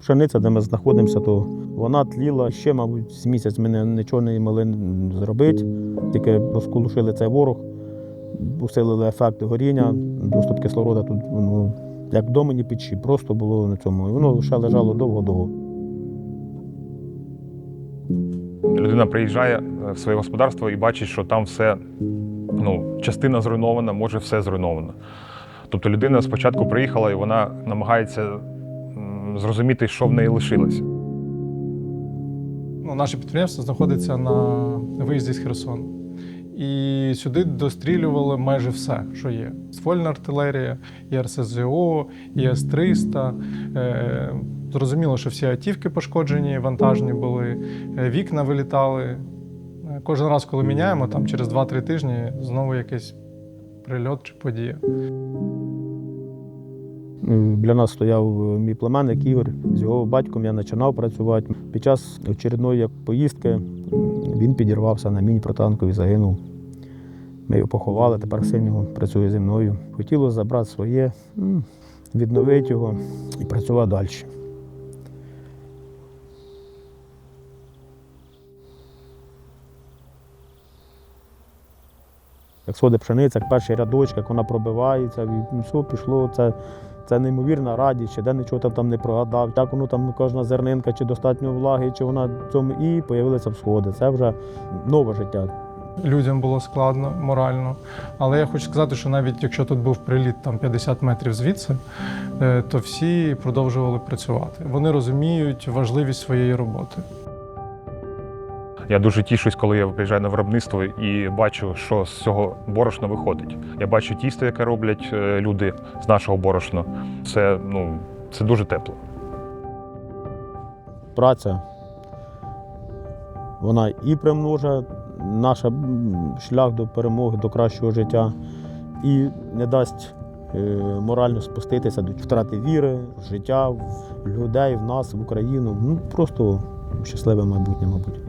пшениця, де ми знаходимося, то вона тліла ще, мабуть, з місяць ми нічого не могли зробити. Тільки розколушили цей ворог, усилили ефект горіння, доступ кислорода тут ну, як в домені печі, просто було на цьому. І воно ще лежало довго-довго. Людина приїжджає е, в своє господарство і бачить, що там все, ну, частина зруйнована, може все зруйновано. Тобто людина спочатку приїхала і вона намагається зрозуміти, що в неї лишилося. Ну, наше підприємство знаходиться на виїзді з Херсону. І сюди дострілювали майже все, що є. Ствольна артилерія, і РСЗО, і С-300. Е, зрозуміло, що всі автівки пошкоджені, вантажні були, е, вікна вилітали. Е, Кожен раз, коли міняємо, там через 2-3 тижні знову якийсь прильот чи подія. Для нас стояв е, мій племенник Ігор. З його батьком я починав працювати. Під час очередної поїздки він підірвався на міні протанкові, загинув. Ми його поховали, тепер син його працює зі мною. Хотілося забрати своє, відновити його і працювати далі. Як сходить пшениця, як перший рядочок, як вона пробивається, все пішло. Це, це неймовірна радість, чи де нічого там, там не прогадав, як воно там кожна зернинка, чи достатньо влаги, чи вона цьому і появилися всходи. Це вже нове життя. Людям було складно морально. Але я хочу сказати, що навіть якщо тут був приліт там 50 метрів звідси, е, то всі продовжували працювати. Вони розуміють важливість своєї роботи. Я дуже тішусь, коли я приїжджаю на виробництво і бачу, що з цього борошна виходить. Я бачу тісто, яке роблять е, люди з нашого борошна. Це, ну, це дуже тепло. Праця, вона і примножує наш шлях до перемоги, до кращого життя, і не дасть е, морально спуститися до втрати віри, життя, в людей, в нас, в Україну. Ну, просто щасливе майбутнє, мабуть.